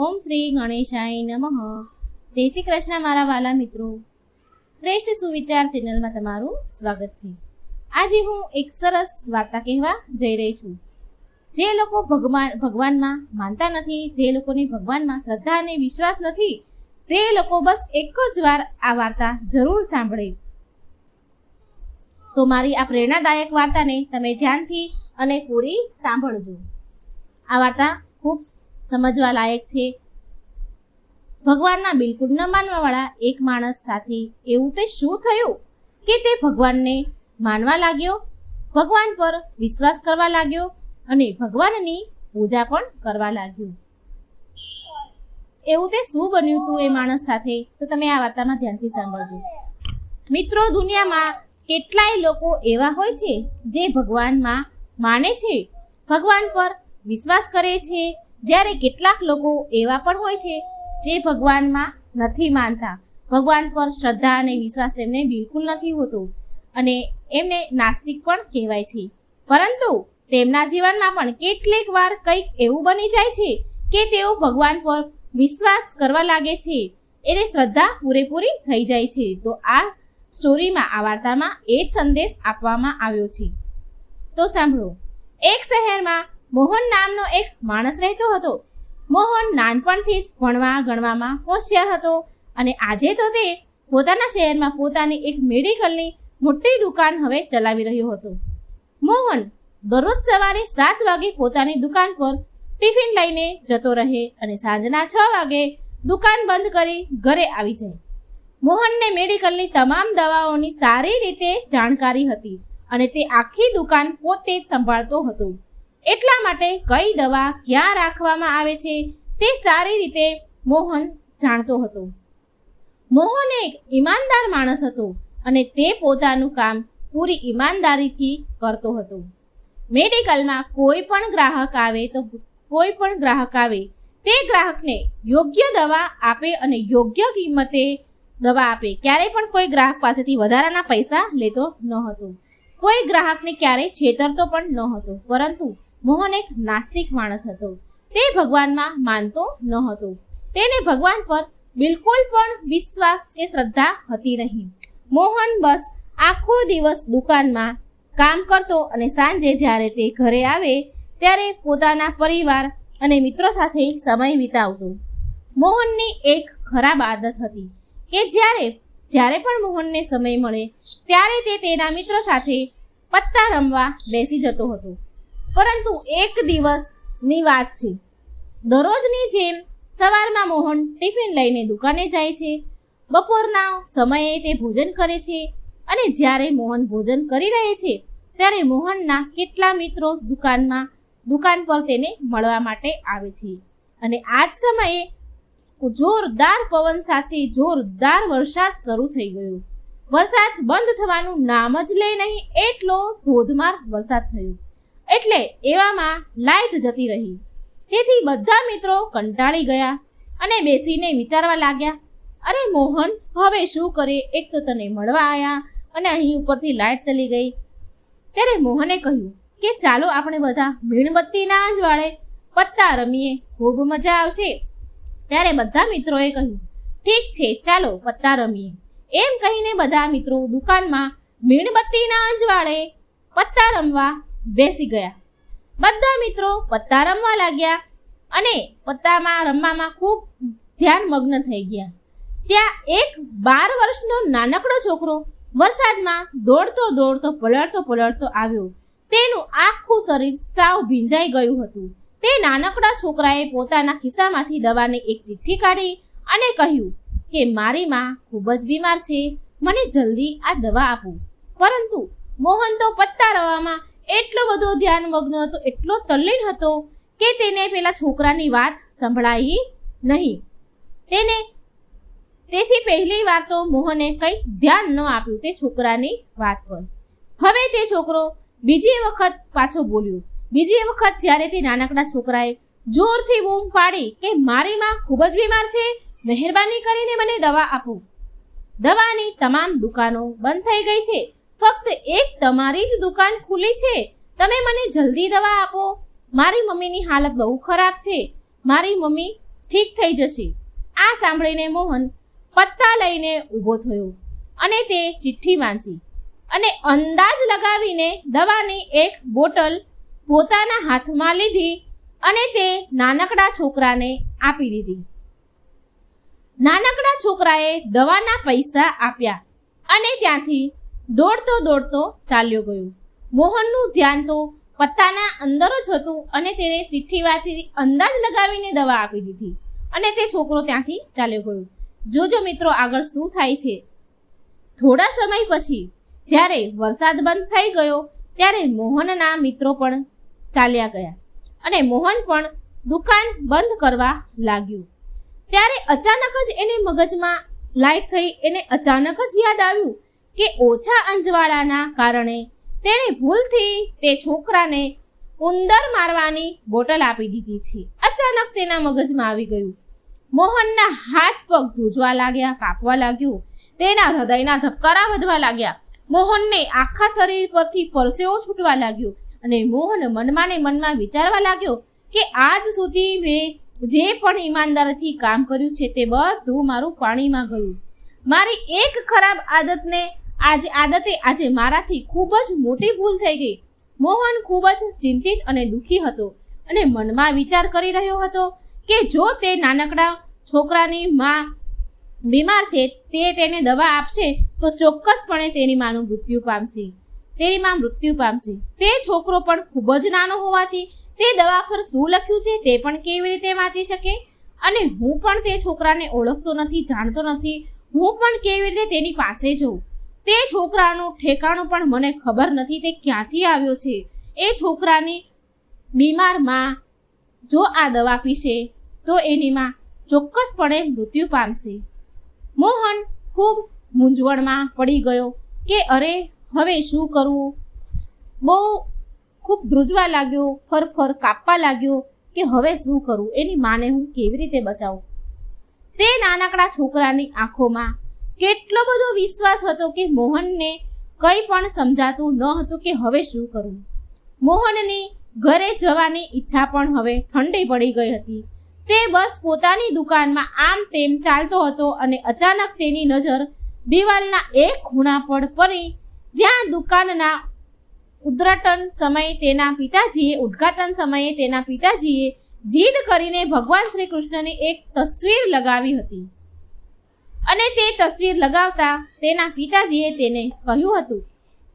ઓમ શ્રી ગણેશાય નમઃ. જય શ્રી કૃષ્ણ મારા વાલા મિત્રો. શ્રેષ્ઠ સુવિચાર ચેનલમાં તમારું સ્વાગત છે. આજે હું એક સરસ વાર્તા કહેવા જઈ રહી છું. જે લોકો ભગવાન, ભગવાનમાં માનતા નથી, જે લોકોને ભગવાનમાં શ્રદ્ધા અને વિશ્વાસ નથી, તે લોકો બસ એક જ વાર આ વાર્તા જરૂર સાંભળે. તો મારી આ પ્રેરણાદાયક વાર્તાને તમે ધ્યાનથી અને પૂરી સાંભળજો. આ વાર્તા ખૂબ સમજવા લાયક છે. ભગવાનના બિલકુલ ન માનવાવાળા એક માણસ સાથે એવું તે શું થયું? કે તે ભગવાનને માનવા લાગ્યો, ભગવાન પર વિશ્વાસ કરવા લાગ્યો અને ભગવાનની પૂજા પણ કરવા લાગ્યો. એવું તે શું બન્યું હતું એ માણસ સાથે? તો તમે આ વાર્તામાં ધ્યાનથી સાંભળજો. મિત્રો, દુનિયામાં કેટલાય લોકો એવા હોય છે જે ભગવાનમાં માને છે, ભગવાન પર વિશ્વાસ કરે છે જ્યારે કેટલાક લોકો એવા પણ હોય છે જે ભગવાનમાં નથી માનતા. ભગવાન પર શ્રદ્ધા અને વિશ્વાસ તેમને બિલકુલ નથી હોતો અને એમને નાસ્તિક પણ કહેવાય છે. પરંતુ તેમના જીવનમાં પણ કેટલીક વાર કંઈક એવું બની જાય છે કે તેઓ ભગવાન પર વિશ્વાસ કરવા લાગે છે. એને શ્રદ્ધા પૂરેપૂરી થઈ જાય છે. તો આ સ્ટોરીમાં, આ વાર્તામાં એ જ સંદેશ આપવામાં આવ્યો છે. તો સાંભળો. એક શહેરમાં મોહન નામનો એક માણસ રહેતો હતો. મોહન નાનપણથી જ ભણવા, ગણવામાં હોશિયાર હતો અને આજે તો તે પોતાના શહેરમાં પોતાની એક મેડિકલની મોટી દુકાન હવે ચલાવી રહ્યો હતો. મોહન દરરોજ સવારે સાત વાગે પોતાની દુકાન પર ટિફિન લઈને જતો રહે અને સાંજના છ વાગે દુકાન બંધ કરી ઘરે આવી જાય. મોહનને મેડિકલની તમામ દવાઓની સારી રીતે જાણકારી હતી અને તે આખી દુકાન પોતે જ સંભાળતો હતો. એટલા માટે કઈ દવા ક્યાં રાખવામાં આવે છે તે સારી રીતે મોહન જાણતો હતો. મોહન એક ઈમાનદાર માણસ હતો અને તે પોતાનું કામ પૂરી ઈમાનદારીથી કરતો હતો. મેડિકલમાં કોઈ પણ ગ્રાહક આવે તો કોઈ પણ ગ્રાહક આવે તે ગ્રાહકને યોગ્ય દવા આપે અને યોગ્ય કિંમતે દવા આપે. ક્યારેય પણ કોઈ ગ્રાહક પાસેથી વધારાના પૈસા લેતો ન હતો. કોઈ ગ્રાહકને ક્યારેય છેતરતો પણ ન હતો. પરંતુ મોહન એક નાસ્તિક માણસ હતો. તે ભગવાનમાં માનતો ન હતો. તેને ભગવાન પર બિલકુલ પણ વિશ્વાસ કે શ્રદ્ધા હતી નહીં. મોહન બસ આખો દિવસ દુકાનમાં કામ કરતો અને સાંજે જ્યારે તે ઘરે આવે, ત્યારે પોતાના પરિવાર અને મિત્રો સાથે સમય વિતાવતો. મોહનની એક ખરાબ આદત હતી કે જ્યારે જ્યારે પણ મોહનને સમય મળે, ત્યારે તે તેના મિત્રો સાથે પત્તા રમવા બેસી જતો હતો. પરંતુ એક દિવસની વાત છે. દરરોજની જેમ સવારમાં મોહન ટિફિન લઈને દુકાને જાય છે. બપોરના સમયે તે ભોજન કરે છે અને જ્યારે મોહન ભોજન કરી રહે છે, ત્યારે મોહનના કેટલા મિત્રો દુકાનમાં, દુકાન પર તેને મળવા માટે આવે છે. અને આ જ સમયે જોરદાર પવન સાથે જોરદાર વરસાદ શરૂ થઈ ગયો. વરસાદ બંધ થવાનું નામ જ લે નહીં, એટલો ધોધમાર વરસાદ થયો. એટલે એવામાં લાઈટ જતી રહી. તેથી બધા મિત્રો કંટાળી ગયા અને બેસીને વિચારવા લાગ્યા, અરે મોહન, હવે શું કરે? એક તો તને મળવા આવ્યા અને અહીં ઉપરથી લાઈટ ચલી ગઈ. ત્યારે મોહને કહ્યું, કે ચાલો આપણે બધા મીણબત્તી ના અજવાળે પત્તા રમીએ, ખૂબ મજા આવશે. ત્યારે બધા મિત્રોએ કહ્યું, ઠીક છે, ચાલો પત્તા રમીએ. એમ કહીને બધા મિત્રો દુકાનમાં મીણબત્તીના અજવાળે પત્તા રમવા બેસી ગયા. બધા મિત્રો પત્તા રમવા લાગ્યા અને પત્તામાં રમવામાં ખૂબ ધ્યાન મગ્ન થઈ ગયા. ત્યાં એક બાર વર્ષનો નાનકડો છોકરો વરસાદમાં દોડતો દોડતો, પલળતો પલળતો આવ્યો. તેનું આખું શરીર સાવ ભીંજાઈ ગયું હતું. તે નાનકડા છોકરાએ પોતાના ખિસ્સામાંથી દવાની એક ચિઠ્ઠી કાઢી અને કહ્યું કે, મારી માં ખૂબ જ બીમાર છે. મને જલ્દી આ દવા આપો. પરંતુ મોહન તો પત્તા રવામાં એટલો બધો ધ્યાન મગ્ન હતો, એટલો તલ્લીન હતો કે તેને પેલા છોકરાની વાત સંભળાઈ નહીં. તેને તેથી પહેલી વાર તો મોહને કંઈ ધ્યાન ન આપ્યું તે છોકરાની વાત પર. હવે તે છોકરો બીજી વખત પાછો બોલ્યો. બીજી વખત જ્યારે તે નાનકડા છોકરાએ જોરથી બૂમ પાડી કે મારી માં ખૂબ જ બીમાર છે, મહેરબાની કરીને મને દવા આપો. દવાની તમામ દુકાનો બંધ થઈ ગઈ છે. ફક્ત એક તમારી જ દુકાન ખુલી છે. તમે મને જલ્દી દવા આપો. મારી મમ્મીની હાલત બહુ ખરાબ છે. મારી મમ્મી ઠીક થઈ જશે. આ સાંભળીને મોહન પત્તા લઈને ઊભો થયો અને તે ચિઠ્ઠી વાંચી અને અંદાજ લગાવીને દવાની એક બોટલ પોતાના હાથમાં લીધી અને તે નાનકડા છોકરાને આપી દીધી. નાનકડા છોકરાએ દવાના પૈસા આપ્યા અને ત્યાંથી દોડતો દોડતો ચાલ્યો ગયો. મોહનનું ધ્યાન તો પત્તાના અંદર જ હતું અને તેને ચિઠ્ઠી વાંચી અંદાજ લગાવીને દવા આપી દીધી અને તે છોકરો ત્યાંથી ચાલ્યો ગયો. જોજો મિત્રો આગળ શું થાય છે. થોડા સમય પછી જ્યારે વરસાદ બંધ થઈ ગયો ત્યારે મોહનના મિત્રો પણ ચાલ્યા ગયા અને મોહન પણ દુકાન બંધ કરવા લાગ્યું. ત્યારે અચાનક જ એને મગજમાં લાઈટ થઈ, એને અચાનક જ યાદ આવ્યું કે ઓછા અંજવાળાના કારણે તેણે ભૂલથી તે છોકરાને ઉંદર મારવાની બોટલ આપી દીધી છે. અચાનક તેના મગજમાં આવી ગયું. મોહનના હાથ પગ ધ્રુજવા લાગ્યા, કાપવા લાગ્યું. તેના હૃદયના ધબકારા વધવા લાગ્યા. મોહનને આખા શરીર પરથી પરસેવો છૂટવા લાગ્યો અને મોહન મનમાં મનમાં વિચારવા લાગ્યો કે આજ સુધી મેં જે પણ ઈમાનદારીથી કામ કર્યું છે તે બધું મારું પાણીમાં ગયું. મારી એક ખરાબ આદતને આજે આદતે આજે મારાથી ખૂબ જ મોટી ભૂલ થઈ ગઈ. મોહન ખૂબ જ ચિંતિત અને દુઃખી હતો અને મનમાં વિચાર કરી રહ્યો હતો કે જો તે નાનકડા છોકરાની માં બીમાર છે, તે તેને દવા આપશે તો ચોક્કસપણે તેની માનું મૃત્યુ પામશે. તેની માં મૃત્યુ પામશે. તે છોકરો પણ ખૂબ જ નાનો હોવાથી તે દવા પર શું લખ્યું છે તે પણ કેવી રીતે વાંચી શકે? અને હું પણ તે છોકરાને ઓળખતો નથી, જાણતો નથી. હું પણ કેવી રીતે તેની પાસે જઉં? તે છોકરાનું ઠેકાણું પણ મને ખબર નથી તે ક્યાંથી આવ્યો છે. એ છોકરાની બીમારમાં જો આ દવા પીશે, તો એની માં ચોક્કસપણે મૃત્યુ પામશે. મોહન ખૂબ મૂંઝવણમાં પડી ગયો કે અરે, હવે શું કરવું? બહુ ખૂબ ધ્રુજવા લાગ્યો ફર ફર કાપવા લાગ્યો કે હવે શું કરવું એની માને હું કેવી રીતે બચાવું? તે નાનકડા છોકરાની આંખોમાં કેટલો બધો વિશ્વાસ હતો કે મોહનને કંઈ પણ સમજાતું ન હતું કે હવે શું કરવું મોહનની ઘરે જવાની ઈચ્છા પણ હવે ઠંડી પડી ગઈ હતી. તે બસ પોતાની દુકાનમાં આમ તેમ ચાલતો હતો અને અચાનક તેની નજર દિવાલના એક ખૂણા પર પડી, જ્યાં દુકાનના ઉદ્ઘાટન સમયે તેના પિતાજીએ, ઉદ્ઘાટન સમયે તેના પિતાજીએ જીદ કરીને ભગવાન શ્રી કૃષ્ણની એક તસવીર લગાવી હતી. અને તે તસવીર લગાવતા તેના પિતાજીએ તેને કહ્યું હતું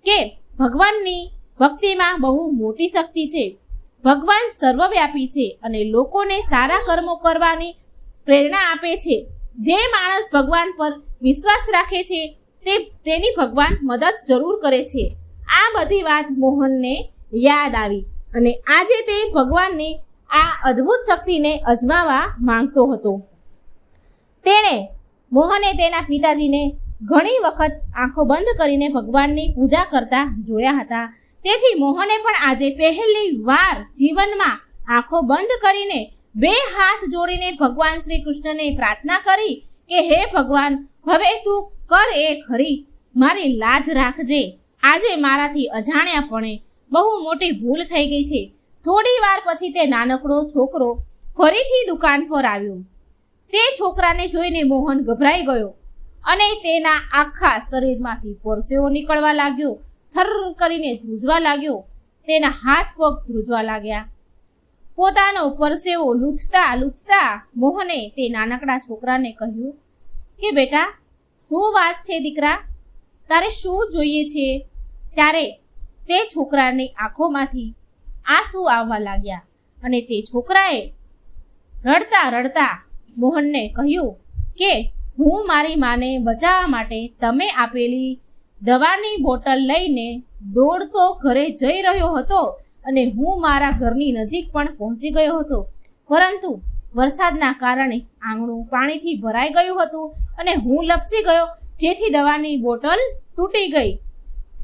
કે, ભગવાનની ભક્તિમાં બહુ મોટી શક્તિ છે. ભગવાન સર્વવ્યાપી છે અને લોકોને સારા કર્મો કરવાની પ્રેરણા આપે છે. જે માણસ ભગવાન પર વિશ્વાસ રાખે છે, તે તેની ભગવાન મદદ જરૂર કરે છે. આ બધી વાત મોહનને યાદ આવી અને આજે તે ભગવાનની આ અદ્ભુત શક્તિને અજમાવવા માંગતો હતો. તેણે મોહને તેના પિતાજીને ઘણી વખત આંખો બંધ કરીને ભગવાનની પૂજા કરતા જોયા હતા. તેથી મોહને પણ આજે પહેલી વાર જીવનમાં આંખો બંધ કરીને બે હાથ જોડીને ભગવાન શ્રી કૃષ્ણને પ્રાર્થના કરી કે, હે ભગવાન, હવે તું કર એ ખરી. મારી લાજ રાખજે. આજે મારાથી અજાણ્યાપણે બહુ મોટી ભૂલ થઈ ગઈ છે. થોડી વાર પછી તે નાનકડો છોકરો ફરીથી દુકાન પર આવ્યો. તે છોકરાને જોઈને મોહન ગભરાઈ ગયો અને તેના આખા શરીરમાંથી પરસેવો નીકળવા લાગ્યો થર કરીને ધ્રુજવા લાગ્યો. તેના હાથ પગ ધ્રુજવા લાગ્યા. પોતાનો પરસેવો લૂછતા લૂછતા મોહને તે નાનકડા છોકરાને કહ્યું, કે બેટા, શું વાત છે દીકરા? તારે શું જોઈએ છે? ત્યારે તે છોકરાની આંખોમાંથી આંસુ આવવા લાગ્યા અને તે છોકરાએ રડતા રડતા મોહનને કહ્યું કે, હું મારી માને બચાવવા માટે તમે આપેલી દવાની બોટલ લઈને દોડતો ઘરે જઈ રહ્યો હતો અને હું મારા ઘરની નજીક પણ પહોંચી ગયો હતો. પરંતુ વરસાદના કારણે આંગણું પાણીથી ભરાઈ ગયું હતું અને હું લપસી ગયો, જેથી દવાની બોટલ તૂટી ગઈ.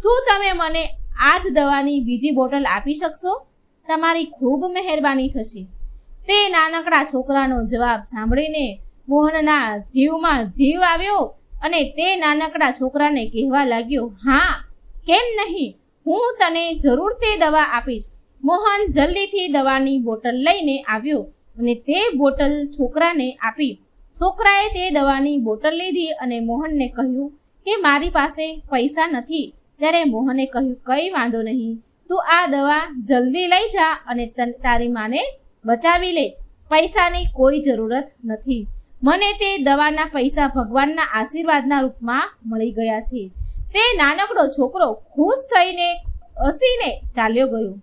શું તમે મને આ જ દવાની બીજી બોટલ આપી શકશો? તમારી ખૂબ મહેરબાની થશે. તે નાનકડા છોકરાનો જવાબ સાંભળીને મોહનના જીવમાં જીવ આવ્યો અને તે નાનકડા છોકરાને કહેવા લાગ્યો, હા, કેમ નહીં? હું તને જરૂર તે દવા આપીશ. મોહન જલ્દીથી દવાની બોટલ લઈને આવ્યો અને તે બોટલ છોકરાને આપી. છોકરાએ તે દવાની બોટલ લીધી અને મોહનને કહ્યું કે, મારી પાસે પૈસા નથી. ત્યારે મોહને કહ્યું, કંઈ વાંધો નહીં. તું આ દવા જલ્દી લઈ જા અને તારી માને બચાવી લે. પૈસાની કોઈ જરૂરત નથી. મને તે દવાના પૈસા ભગવાનના આશીર્વાદના રૂપમાં મળી ગયા છે. તે નાનકડો છોકરો ખુશ થઈને હસીને ચાલ્યો ગયો.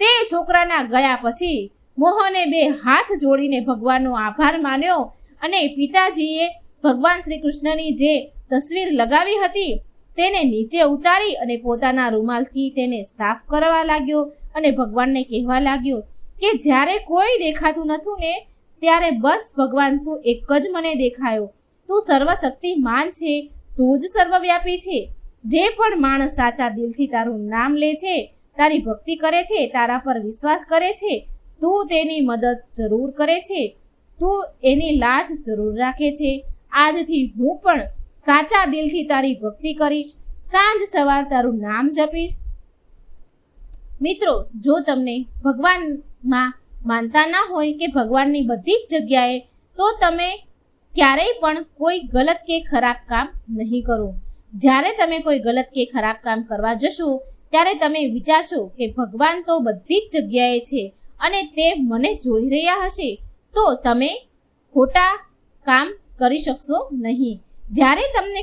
તે છોકરાના ગયા પછી મોહને બે હાથ જોડીને ભગવાનનો આભાર માન્યો અને પિતાજીએ ભગવાન શ્રી કૃષ્ણની જે તસવીર લગાવી હતી તેને નીચે ઉતારી અને પોતાના રૂમાલથી તેને સાફ કરવા લાગ્યો અને ભગવાનને કહેવા લાગ્યો કે જ્યારે કોઈ દેખાતું નથી ને, ત્યારે બસ ભગવાન તું એક જ મને દેખાયો. તું સર્વશક્તિમાન છે, તું જ સર્વવ્યાપી છે. જે પણ માણસ સાચા દિલથી તારું નામ લે છે, તારી ભક્તિ કરે છે, તારા પર વિશ્વાસ કરે છે, તું તેની મદદ જરૂર કરે છે. તું એની લાજ જરૂર રાખે છે. આજથી હું પણ સાચા દિલથી તારી ભક્તિ કરીશ. સાંજ સવાર તારું નામ જપીશ. મિત્રો, જો તમને ભગવાનમાં માનતા ના હોય કે ભગવાનની બધી જ જગ્યાએ, તો તમે ક્યારેય પણ કોઈ ગલત કે ખરાબ કામ નહીં કરો. જ્યારે તમે કોઈ ગલત કે ખરાબ કામ કરવા જશો, ત્યારે તમે વિચારશો કે ભગવાન તો બધી જ જગ્યાએ છે અને તે મને જોઈ રહ્યા હશે, તો તમે ખોટા કામ કરી શકશો નહીં. જ્યારે તમને